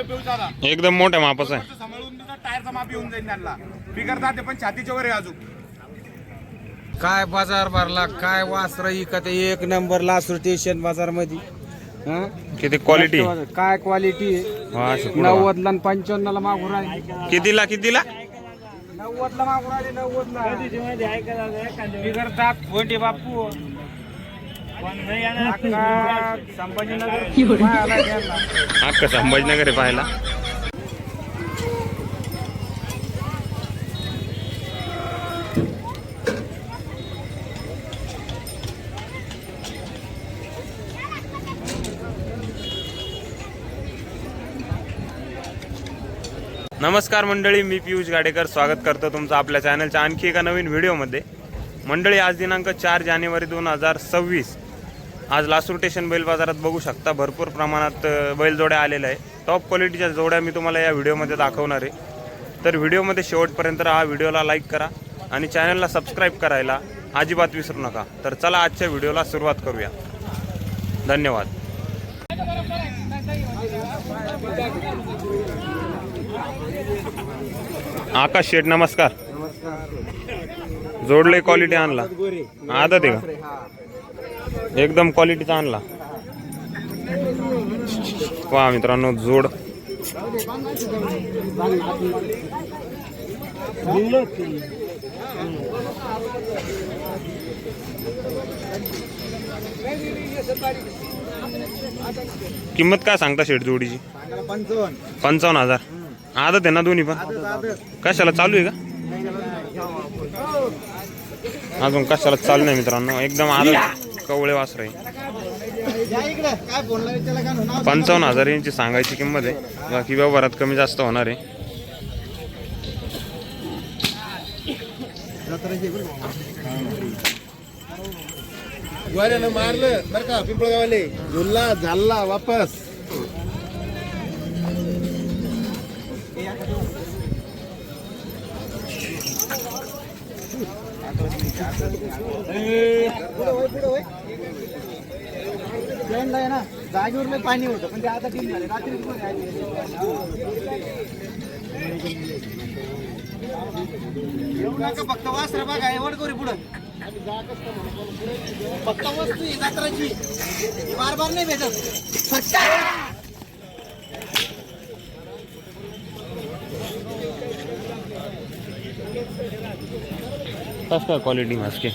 पिऊ दादा एकदम मोठ्या मापाचा आहे. सांभाळून टायरचा माप येऊन जाईल त्यांना फिकर जाते पण छातीच्या वर आहे अजून काय बाजार भरला काय वासर इकत एक नंबर लासूर स्टेशन बाजारमध्ये किती क्वालिटी काय क्वालिटी. नव्वद ला पंच्याण्णव ला मागून राहिले. कितीला कितीला? नव्वद ला मागून राहिले नव्वद ला भोंडी बापू. संभाजीनगर. संभाजीनगर आहे पाहायला. नमस्कार मंडळी मी पियुष गाडेकर. स्वागत करतो तुमचं आपल्या चॅनलच्या आणखी एका नवीन व्हिडिओमध्ये. मंडळी आज दिनांक चार जानेवारी दोन हजार सव्वीस. आज लासूर स्टेशन बैल बाजारात बघू शकता भरपूर प्रमाणात बैलजोड्या आलेल्या आहे टॉप क्वालिटीच्या जोड्या मी तुम्हाला या व्हिडिओमध्ये दाखवणार आहे. तर व्हिडिओमध्ये शेवटपर्यंत हा व्हिडिओला लाईक करा आणि चॅनलला सबस्क्राईब करायला अजिबात विसरू नका. तर चला आजच्या व्हिडिओला सुरुवात करूया. धन्यवाद. आकाश शेठ नमस्कार. जोडले क्वालिटी आणला. आदत आहे का? एकदम क्वालिटीचा आणला. पहा मित्रांनो जोड. किंमत काय सांगता शेठ जोडीची? पंचावन्न हजार. आदत आहे ना दोन्ही पण? कशाला चालू आहे का? अजून कशाला चालू नाही मित्रांनो. एकदम आदत कवळे वासर आहे. पंचावन्न हजार यांची सांगायची किंमत आहे. बाकी व्यवहारात कमी जास्त होणार आहे. मारलं बरं का पिंपळगावाले झुलला झाला वापस. आहे ना जागेवर पाणी होतं पण ते आता ठीक झाले रात्री येऊ नका फक्त वासर बघा एवढ करू पुढं. फक्त वस्तू जात्राची बार बार नाही भेटत कस काय क्वालिटी मास्के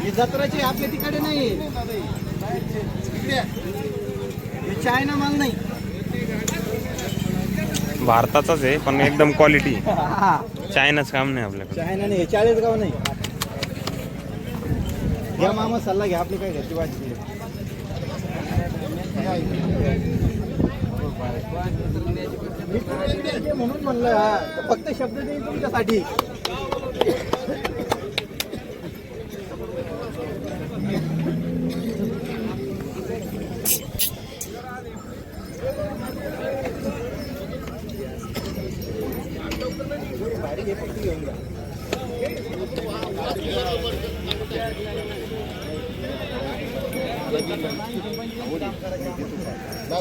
ही जत्राची आपल्या तिकडे नाही हे चायना माल नाही. भारताचाच आहे पण एकदम क्वालिटी चायनाच काम नाही आपल्याकडे. चायना नाही चाळीस गाव नाही. घ्या मामा सल्ला घ्या आपली काय घरची वाटची म्हणून म्हणलं फक्त शब्द देईल तुमच्यासाठी.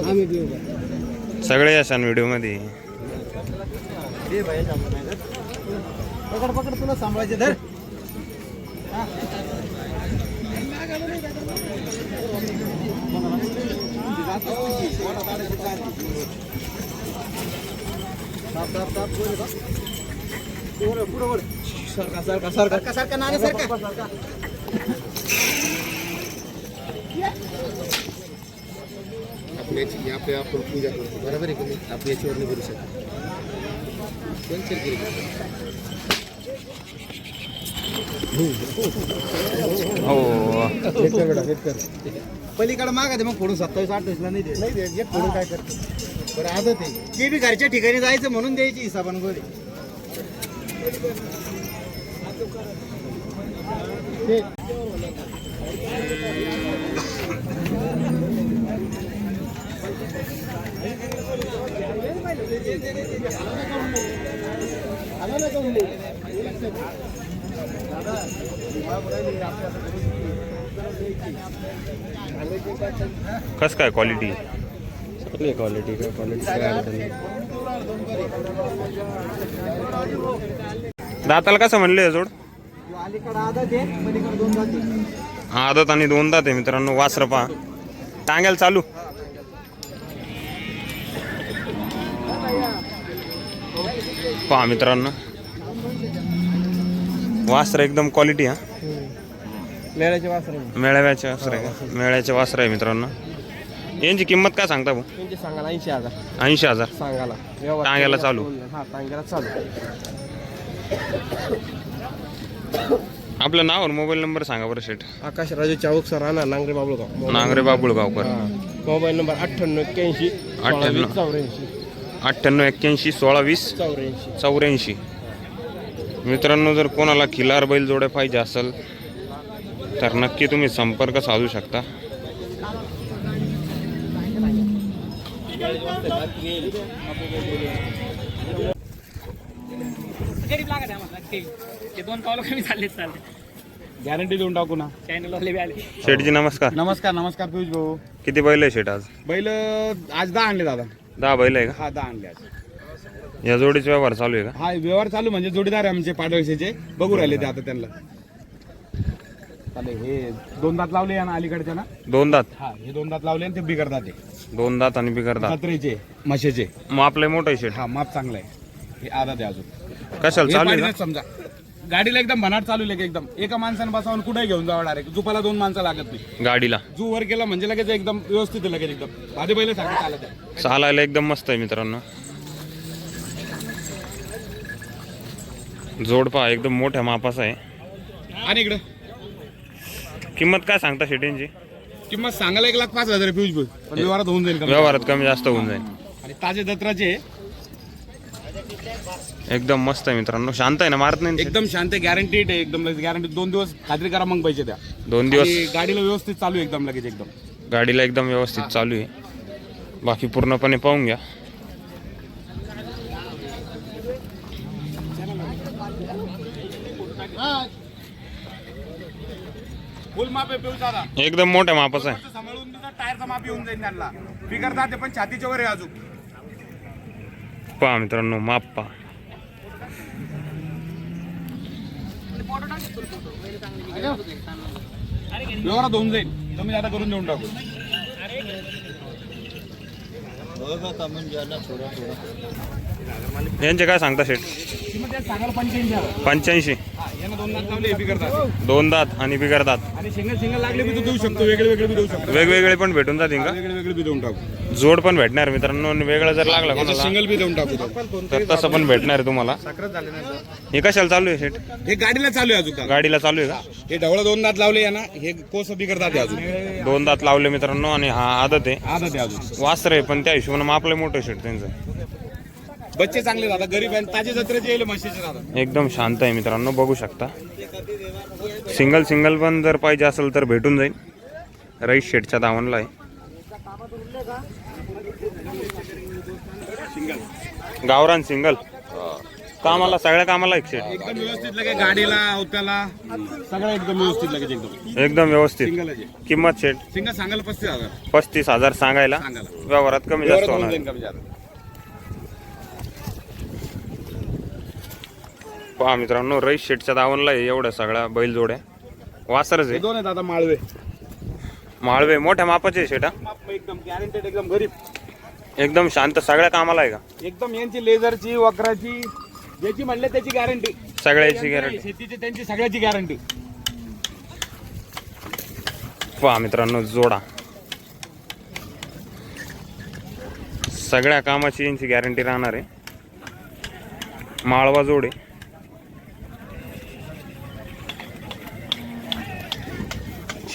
आम्ही देऊ का सगळे असाल व्हिडिओमध्ये. पकड पकड तुला सांभाळायचे धर हा. सरका सरका सरका सरका नाणी सरका आपल्याची आपल्या आपण पूजा करतो. बरोबर आहे की नाही? आपण याच्यावर नाही करू शकत. कॅन्सल केली पलीकडे मागा मग फोडून सत्तावीस अठ्ठावीस ला नाही दे नाही दे एक फोडून काय करतो? बरं आहे ते. बी घरच्या ठिकाणी जायचं म्हणून द्यायची हिसाबान गोरी कस काय क्वालिटी चांगली क्वालिटी काय क्वालिटी दाताला कसं म्हणले जोड? आदत आणि दोन दात आहे मित्रांनो वासर पहा. टांग्याला चालू. पहा मित्रांनो. वासर एकदम क्वालिटी हा. मेळ्याचे वासरे मेळाव्याचे वासर आहे? मेळ्याचे वासर आहे मित्रांनो. यांची किंमत काय सांगता भाऊ? त्यांचे सांगायला ऐंशी हजार. ऐंशी हजार. सांगायला. व्यवहार टांग्याला चालू. हा टांग्याला चालू. आपलं नाव आणि मोबाईल नंबर सांगा बरं शेट आकाश राजू चाऊक सर राहणार नांगरे बाबुळगाव. नांगरे बाबुळगावकर. मोबाईल नंबर अठ्ठ्याण्णव एक्क्याऐंशी अठ्ठ्याण्णव. चौऱ्याऐंशी. अठ्ठ्याण्णव एक्क्याऐंशी सोळा वीस चौऱ्याऐंशी. चौऱ्याऐंशी. मित्रांनो जर कोणाला खिलार बैल जोड्या पाहिजे असेल तर नक्की तुम्ही संपर्क साधू शकता. गॅरंटी देऊन टाकू ना. शेठजी नमस्कार. नमस्कार नमस्कार पियुष भाऊ. किती बैल आहे शेठ आज? बैल आज दहा आणले दादा. दहा बैल आहे हा दहा आणले आज. का या जोडीचा व्यवहार चालू आहे का? हा व्यवहार चालू म्हणजे जोडीदार आहे आमचे पाडळशीचे बघू राहिले ते आता त्यांना. चालेल हे दोन दात लावले या ना अलीकडच्या ना? दोन दात? हा हे दोन दात लावले आणि ते बिगर दात आहे. दोन दात आणि बिगर दात. सत्रेचे म्हशेचे. मग आपलं मोठं शेठ. हा माप चांगला आहे. हे आधा द्या अजून. कशाला हे चालू आहे पाडीनच समजा. गाडीला एकदम बनाट चालू आहे एकदम. एका माणसाने बसावून कुठे घेऊन जावं डायरेक्ट जुपाला दोन माणसं लागत नाही. गाडीला. जू वर केला म्हणजे लगेच एकदम व्यवस्थित आहे लगेच एकदम. भाजी बैल सारखं चालत आहे. चालायला एकदम मस्त आहे मित्रांनो. जोड पहा एकदम मोठ्या मापाचा आहे. आणि इकडे. किंमत काय सांगता शेटींची किंमत सांगायला एक लाख पाच हजार पण व्यवहारात होऊन जाईल कमी. व्यवहारात कमी जास्त होऊन जाईल. आणि ताजे दत्राचे एकदम मस्त आहे मित्रांनो. शांत आहे ना मारत नाही ना? एकदम शांत? गॅरंटीड आहे एकदम गॅरंटी दोन दिवस खात्री करा मग पैसे द्या. दोन दिवस आणि गाडीला व्यवस्थित चालू आहे एकदम लगेच एकदम. गाडीला एकदम व्यवस्थित चालू आहे. बाकी पूर्णपणे पाहून घ्या. फुल माप आहे दादा एकदम मोठ्या मापाचा आहे. सांभाळून तुझा टायरचा माप येऊन जाईल त्यांना. फिकर जाते पण छातीच्या वर आहे अजून. पहा मित्रांनो माप पहा. व्यवहारात होऊन जाईल. तुम्ही आता करून देऊन टाकू. यांचे काय सांगता शेट पंच्याऐंशी. दोन दात आणि बिगर दात. आणि सिंगल सिंगल लागले बी तू देऊ शकतो. वेगळे वेगळे बी देऊ शकतो. वेगवेगळे पण भेटून जातील का? वेगळे वेगळे बी देऊन टाकू. जोड पण भेटणार मित्रांनो आणि वेगळं जर लागला कोणाला सिंगल बी देऊन टाकू तो. तर तसं पण भेटणार आहे तुम्हाला. हे कशाला चालू आहे शेट हे गाडीला चालू आहे अजून. गाडीला चालू आहे का? हे ढवळा दोन दात लावले या ना हे कोस दात आहे अजून. दोन दात लावले मित्रांनो आणि हा आदत आहे. आदत आहे अजून. वासर आहे पण त्या हिशोबाने मापलं मोठं शेट त्यांचं. बच्चे चांगले दादा गरीब आहे ताजे जत्रेचे येईल म्हशीचे दादा. एकदम शांत आहे मित्रांनो बघू शकता. सिंगल सिंगल पण जर पाहिजे असेल तर भेटून जाईल. रईस शेटच्या दावणला आहे. गावरान सिंगल. कामाला सगळ्या कामाला एक शेट एकदम व्यवस्थित लगे गाडीला अवताला सगळं एकदम व्यवस्थित लगेच एकदम. एकदम व्यवस्थित. सिंगल आहे. किंमत शेट. सिंगल सांगायला पस्तीस हजार. पस्तीस हजार सांगायला. सांगायला. व्यवहारात कमी जास्त होऊन होणार. जाईल कमी जादा. पहा मित्रांनो रईस शेटच्या दावणला आहे एवढ्या सगळ्या बैलजोड्या. वासरच हे आहे दोन आहेत दादा माळवे. माळवे मोठ्या मापाचे शेटा. एकदम गॅरंटेड एकदम गरीब. एकदम शांत सगळ्या कामाला आहे का? एकदम यांची लेझरची वक्राची ज्याची म्हणले त्याची गॅरंटी सगळ्याची गॅरंटी शेतीची त्यांची सगळ्याची गॅरंटी पहा मित्रांनो जोडा. सगळ्या कामाची यांची गॅरंटी राहणार आहे. माळवा जोड.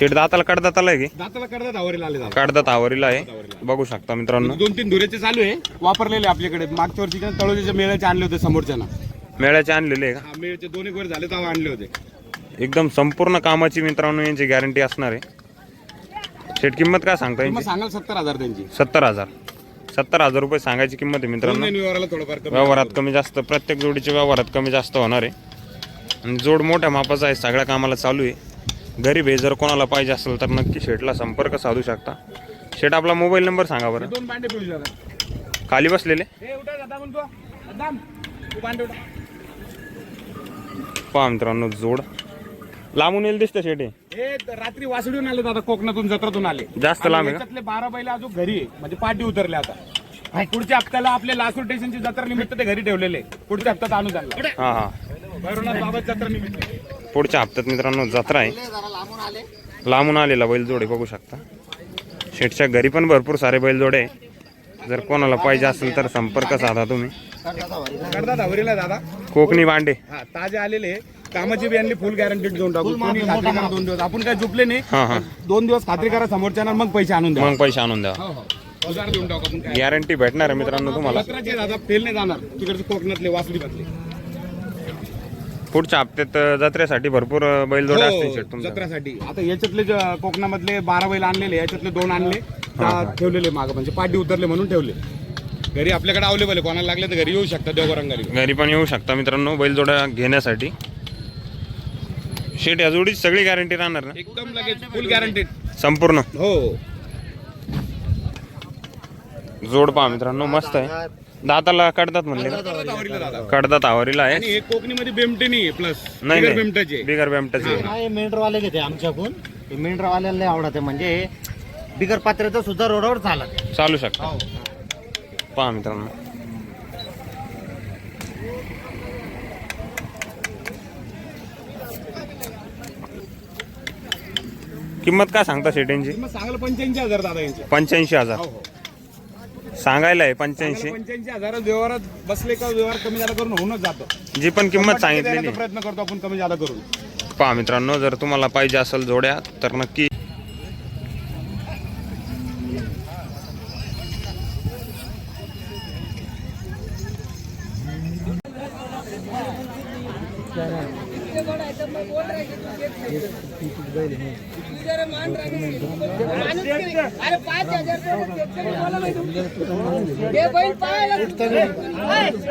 शेट दाताला कडदाताला आहे की? दाताला करतात आवरीला आले दादा कडदात आवरीला आहे. बघू शकता मित्रांनो. दोन तीन धुऱ्याचे चालू आहे वापरलेले आपल्याकडे. मागच्या वर्षी तळोजीच्या मेळ्याचे आणले होते समोरच्या ना मेळ्याचे आणलेले आहे हा मेळचे दोन्ही वर झाले तेव्हा आणले होते. का एकदम संपूर्ण कामाची मित्रांनो यांची गॅरंटी असणार आहे. शेट किंमत काय सांगता मग यांची? सांगाल सत्तर हजार त्यांची. सत्तर हजार. सत्तर हजार रुपये सांगायची किंमत आहे मित्रांनो. दोन व्यवहाराला थोडंफार कमी व्यवहारात कमी जास्त प्रत्येक जोडीच्या व्यवहारात कमी जास्त होणार आहे. आणि जोड मोठ्या मापाचा आहे सगळ्या कामाला चालू आहे. गरीब आहे जर कोणाला पाहिजे असेल तर नक्की शेटला संपर्क साधू शकता. शेट आपला मोबाईल नंबर सांगा बरं. खाली बसलेले? पहा मित्रांनो जोड. लांबून येईल दिसतं शेटे हे रात्री वासडून आले दादा कोकणातून जत्रातून आले. जास्त लांब आहे बारा बैल अजून घरी आहे. म्हणजे पाठी उतरले आता. पुढच्या हप्त्याला आपले लासूर स्टेशनची जत्रा निमित्त ते घरी ठेवलेले पुढच्या हप्त्यात आणू त्यांना. हां हां. भैरवनाथ बाबा जत्रा निमित्त. पुढच्या हप्त्यात मित्रांनो जत्रा आहे. लांबून आलेला बैलजोडे बघू शकता. शेटच्या घरी पण भरपूर सारे बैलजोडे आहे. जर कोणाला पाहिजे असेल तर संपर्क साधा तुम्ही. दादा कोकणी बांडे हा ताजे आलेले कामाची बी आणली फुल गॅरंटीड देऊन टाकू. कोणी खात्री करा दोन दिवस. आपण काय झोपले नाही दोन दिवस खात्री करा समोरच्या मग पैसे आणून द्या. मग पैसे आणून द्या. हो हो. हजार देऊन टाकू आपण काय. गॅरंटी भेटणार आहे मित्रांनो तुम्हाला. जत्राचे दादा फेल नाही जाणार. तिकडचे कोकणातले वासली पुढच्या हप्त्यात अं, जत्रेसाठी भरपूर अं, बैलजोडे असतील शेट हो, तुमच्या जत्रासाठी. आता याच्यातले जे कोकणामधले बारा बैल आणलेले याच्यातले दोन आणले त्या ठेवलेले माग म्हणजे पाठी उतरले म्हणून ठेवले. घरी आपल्याकडे अवेलेबल आहे कोणाला लागले तर घरी येऊ शकता देवगरंगारी घरी पण येऊ शकता मित्रांनो बैलजोड्या घेण्यासाठी. शेट या जोडीची सगळी गॅरंटी राहणार ना? एकदम लगेच फुल गॅरंटीड संपूर्ण? हो. जोड पहा मित्रांनो मस्त आहे. दाताला कडतात म्हणले का? कडदात आवरीला आहे. आणि हे कोकणीमध्ये बेमटे नाही प्लस नाही बेमटाचे बिगर बेमटाचे नाही मेंढरवाले घेते आमच्याकडून. ते मेंढरवाल्याला लय आवडते म्हणजे बिगर पात्राचं सुद्धा रोडवर चालत. चालू शकता. पहा मित्रांनो. किंमत काय सांगता शेटेंची मग सांगाल पंच्याऐंशी हजार दादा यांचे. पंच्याऐंशी हजार. हो हो. सांगायला आहे पंच्याऐंशी. पंच्याऐंशी हजार व्यवहारात बसले का व्यवहार कमी झाला करून होऊनच जातो. जी पण किंमत सांगितलेली प्रयत्न करतो आपण कमी झाला करून. पहा मित्रांनो जर तुम्हाला पाहिजे असेल जोड्या तर नक्की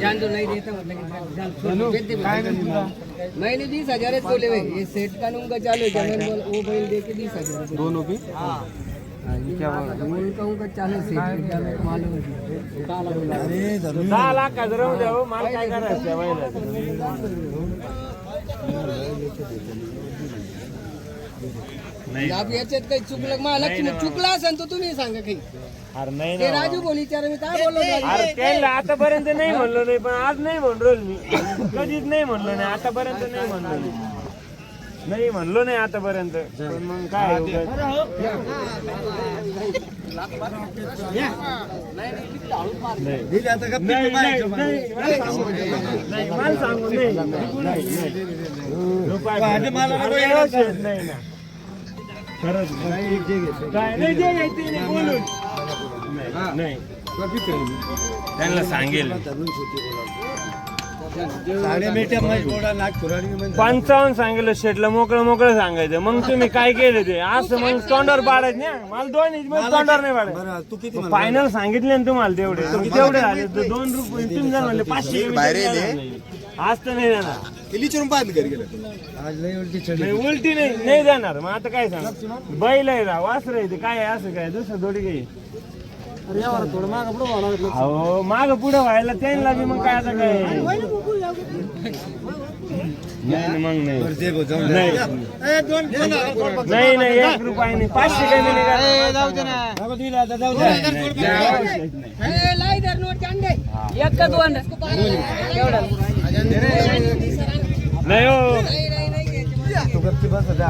जान दो नहीं. देता मतलब जान देते मैंने बीस हजार भाई ये सेट का नूंगा चालू है जमीन बोल वो बैल दे के बीस हजार दोनों पे हाँ क्या उनका उनका सेट को बोला आप याच्यात काही चुकलं? मला चुकला असेल तर तुम्ही सांगा काही. ते राजू कोणी विचार मी काय बोललो राजू? त्यांना आतापर्यंत नाही म्हणलो नाही पण आज नाही म्हणलो मी. कधीच नाही म्हणलो नाही आतापर्यंत नाही म्हणलो नाही नाही म्हणलो नाही आतापर्यंत पण मग काय उगाच. नाही, नाही, नाही, नाही, मला सांगू नाही, नाही, नाही. रुपया- नाही ना. खरंच नाही. काय नाही जे आहे ते नाही, बोलून. नाही, त्यांना सांगेल. पंचावन्न सांगितलं शेटला मोकळं मोकळं सांगायचं. मग तुम्ही काय केलं ते? असं मग तोंडावर पाडायचं ना मला दोन इंच मध्ये तोंडावर नाही पाडायचं. फायनल सांगितले ना तुम्हाला तेवढे. तेवढे झाले. तर दोन रुपये तुम्ही जर म्हणले पाचशे आज तर नाही नाही उलटी नाही नाही देणार. मग आता काय सांग? बैल आहे वासर आहे ते. काय असं काय? दुसरं थोडी काही अहो माग पुढे व्हायला त्यांना बी मग काय आता काय? नाही मग नाही. नाही. नाही नाही एक रुपया नाही. पाचशे कमी नाही एक दोन. नाही हो.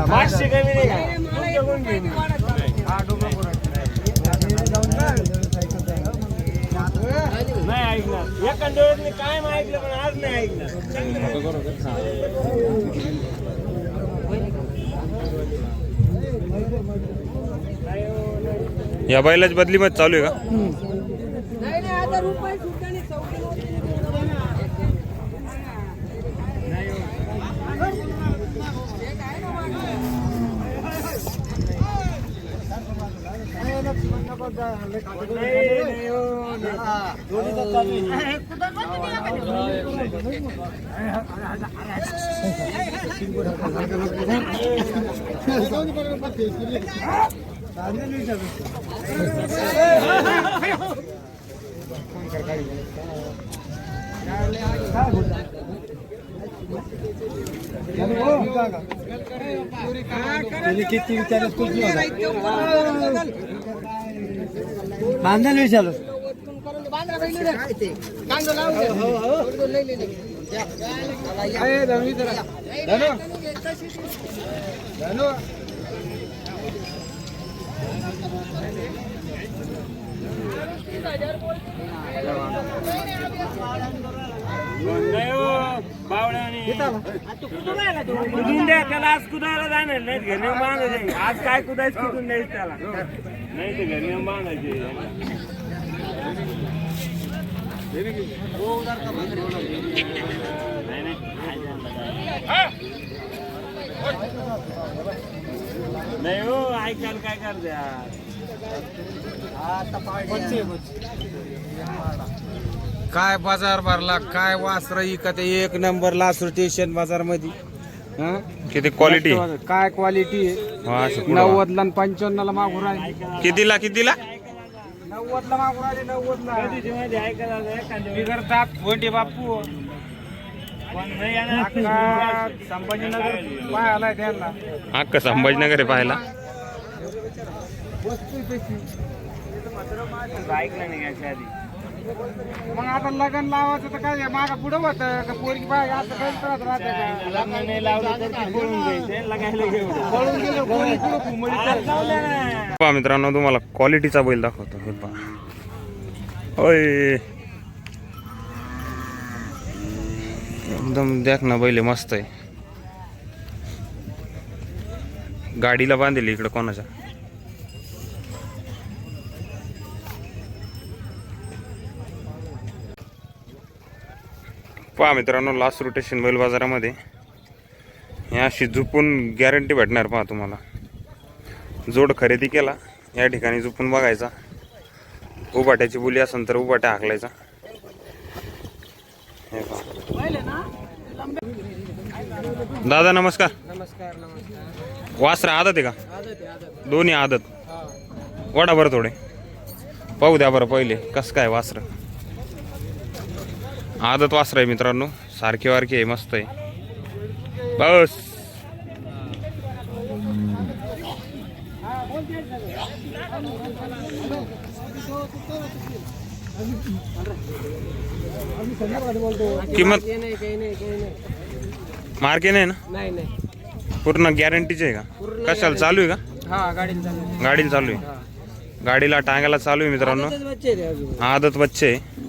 पाचशे कमी नाही का नाही, मला एवढं नाही वाढत नाही. नाही ऐकणार. एका डोळ्यात मी काय ऐकलं पण आज नाही ऐकणार. या बैलाची बदली मत चालू आहे का नाही नाही आता रुपये सुद्धा नाही चौकी किती विचारत तुझी बांधल विचारलं ना. लई नाही कुदून द्या त्याला आज कुदायला जाणार नाही घरी आज काय कुदायच कुठून द्यायचं त्याला नाही ते घरी नेऊन नाही, हो ऐकाल काय करत्या? काय बाजार भरला काय वासर इकत एक नंबर लासूर स्टेशन बाजारमध्ये किती क्वालिटी काय क्वालिटी आहे? नव्वद नव्वद ला पंच्याण्णव ला मागून राहिले. कितीला कितीला? नव्वद ला मागून राहिले नव्वद ला कधीची माहिती ऐकायला एखाद्या बिगरतात भोंडे बापू. अख्खा संभाजीनगर पाय आलाय त्यांना. अख्खा संभाजीनगर आहे पाहायला. ऐकलं नाही याच्या आधी. मग आता लग्न लावायचं तर काय मागा पुढं होत का पोरगी बाय असं करत राहत का? लग्न नाही लावलं तर ते पळून जायचे लगायला घेऊन. पळून गेलो कोणी पुढं. पहा मित्रांनो तुम्हाला क्वालिटीचा बैल दाखवतो. हे पहा. एकदम देख ना बैल आहे, मस्त आहे. गाडीला बांधेल इकडं कोणाच्या पहा मित्रांनो लास्ट रोटेशन बैल बाजारामध्ये. हे अशी झुपून गॅरंटी भेटणार पहा तुम्हाला. जोड खरेदी केला या ठिकाणी झुपून बघायचा. उबाट्याची बोली असेल तर उबाट्या हाकलायचा. हे. दादा नमस्कार. नमस्कार नमस्कार. वासरा आदत आहे का? दोन्ही आदत. वडा बरं थोडे. पाहू द्या बरं पहिले कसं काय वासर. आदत वासर आहे मित्रांनो. सारखे वारखे आहे मस्त आहे. बस. किंमत? काही आहे मार्के नाही ना? पूर्ण गॅरंटीचे आहे का? कशाला? चालू आहे का? गाडीला चालू आहे. गाडीला टांगायला चालू आहे मित्रांनो. आदत बच्चे आहे.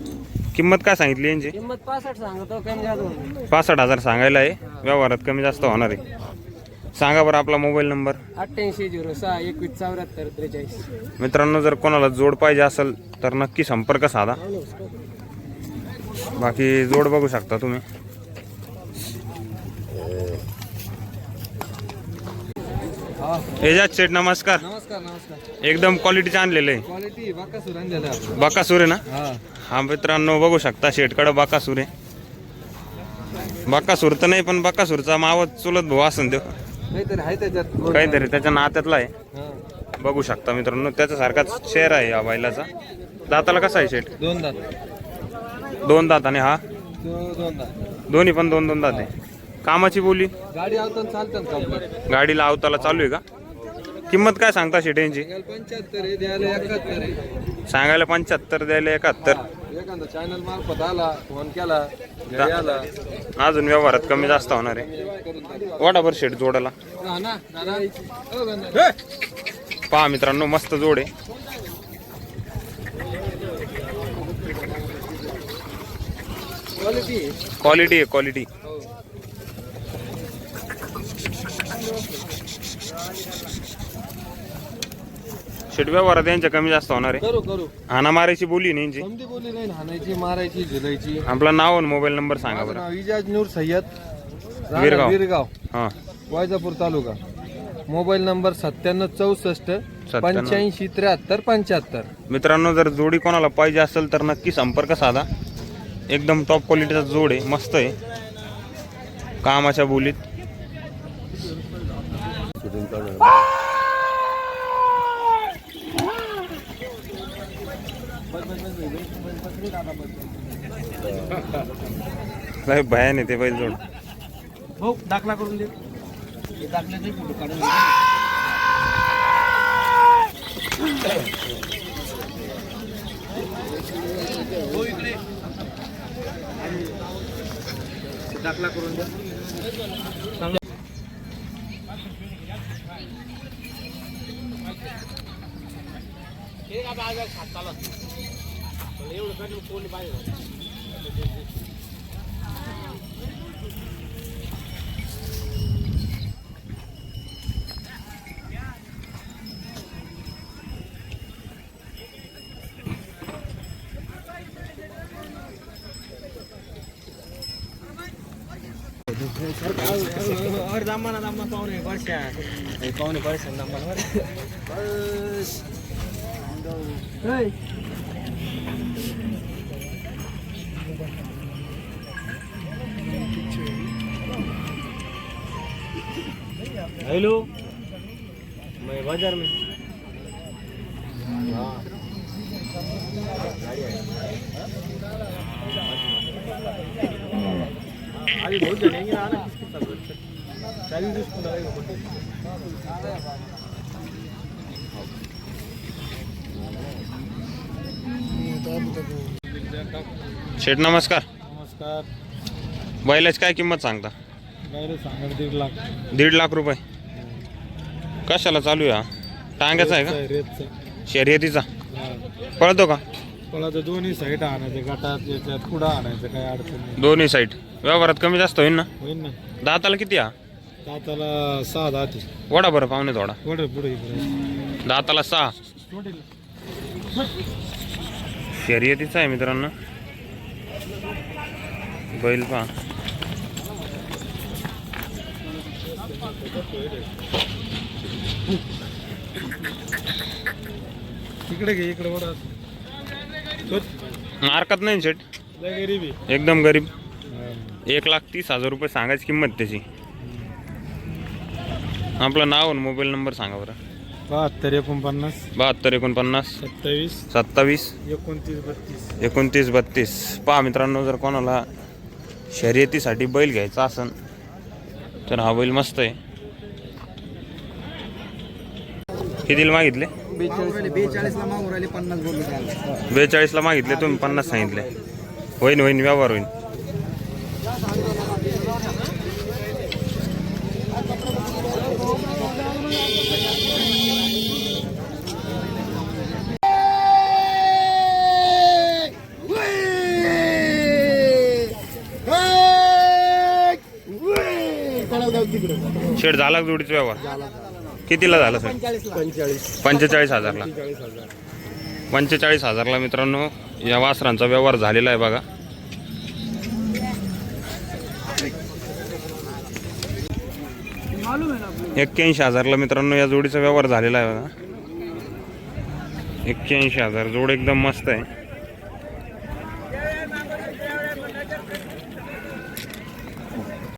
किंमत काय सांगितली यांची? किंमत पासष्ट सांगतो कमी पासष्ट हजार सांगायला आहे. व्यवहारात कमी जास्त होणार आहे. सांगा बरं आपला मोबाईल नंबर. अठ्ठ्याऐंशी झिरो सहा एकवीस चौऱ्याहत्तर त्रेचाळीस. मित्रांनो जर कोणाला जोड पाहिजे असेल तर नक्की संपर्क साधा. बाकी जोड बघू शकता तुम्ही. एजाज शेठ नमस्कार. नमस्कार नमस्कार. एकदम क्वालिटीचे आणलेले. आहे क्वालिटी बाका सुरान द्याला बाकासूर आहे ना? हा. हा मित्रांनो बघू शकता शेटकडं बाकासूर आहे. बाकासूर तर नाही पण बाकासूरचा मावत चुलत भाऊ असन तो. काहीतरी आहे त्याच्यात काहीतरी त्याच्या नात्यातला आहे. हा. बघू शकता मित्रांनो त्याच्यासारखाच शेअर आहे या बैलाचा. दाताला कसा आहे शेट दोन दात. दोन दात आणि हा? तो दोन दात. दोन्ही पण दोन दोन दात आहे. कामाची बोली? गाडी आवताना चालतात अवताला चालू आहे का? किंमत काय सांगता शेट यांची पंच्याहत्तर आहे द्यायला एकाहत्तर आहे. सांगायला पंच्याहत्तर द्यायला एकाहत्तर. एखादा चॅनल मार्फत आला फोन केला घरी आला. अजून व्यवहारात कमी जास्त होणार आहे. वाटाभर शेट जोडाला. हा ना हो. पहा मित्रांनो मस्त जोड आहे. क्वालिटी क्वालिटी आहे क्वालिटी शेट व्यवहारात यांच्या कमी जास्त होणार आहे. करू करू. हाना मारायची बोली नाही यांची. समधी बोली नाही हाणायची मारायची झुलायची. आपलं नाव आणि मोबाईल नंबर सांगा माझं बरं. नाव इजाज नूर सय्यद राहणार वीरगाव. वीरगाव. हां. वायजापूर तालुका. मोबाईल नंबर सत्त्याण्णव चौसष्ट पंच्याऐंशी त्र्याहत्तर पंच्याहत्तर. मित्रांनो जर जोडी कोणाला पाहिजे असेल तर नक्की संपर्क साधा. एकदम टॉप क्वालिटीचा जोड आहे मस्त आहे. कामाच्या बोलीत. लय भयान आहे ते बैल जोड. भाऊ दाखला करून दे. दाखल्याचे फोटो काढून दाखला करून द्या और दामा ना दामा पाहुणे परश्या पाहुणे परश्या दामा हेलो मैं बाजार में अभी बहुत जनेंगे ना लगेगा शेठ नमस्कार. नमस्कार. बैलाची काय किंमत सांगता? सांगा दीड लाख. दीड लाख रुपये. कशाला चालू आहे हा? टांग्याचा आहे का? रेतचं शर्यतीचा पळतो का? दोन्ही साईड आणायचं गटात याच्यात पुढं आणायचं काय अडचण नाही. दोन्ही साईड व्यवहारात कमी जास्त होईल ना? होईल ना. दाताला किती हा? दाताला सहा दाती वडा बरं पाहुणे थोडा. पुढे पुढे दाताला सहा. शर्यतीचा आहे मित्रांनो. बैल पहा. इकडे घे इकडे वडा. मारकत नाही शेट एकदम गरीब. एक लाख तीस हजार रुपये सांगायची किंमत त्याची. आपलं नाव आणि मोबाईल नंबर सांगा बरं. बहात्तर एकोणपन्नास बहात्तर एकोणपन्नास सत्तावीस सत्तावीस एकोणतीस बत्तीस. एकोणतीस बत्तीस. पहा मित्रांनो जर कोणाला शर्यतीसाठी बैल घ्यायचा असन तर हा बैल मस्त आहे. कितीला मागितले? बेचाळीसला मागून राहिले पन्नास बोललो बेचाळीसला मागितले तुम्ही पन्नास सांगितले. होईन होईन व्यवहार होईन. शेड झाला का जोडीचा व्यवहार? कितीला झाला सर? पंचेचाळीस हजारला. पंचेचाळीस हजारला मित्रांनो या वासरांचा व्यवहार झालेला आहे बघा. एक्क्याऐंशी हजारला मित्रांनो या जोडीचा व्यवहार झालेला आहे बघा. एक्क्याऐंशी हजार जोड एकदम मस्त आहे.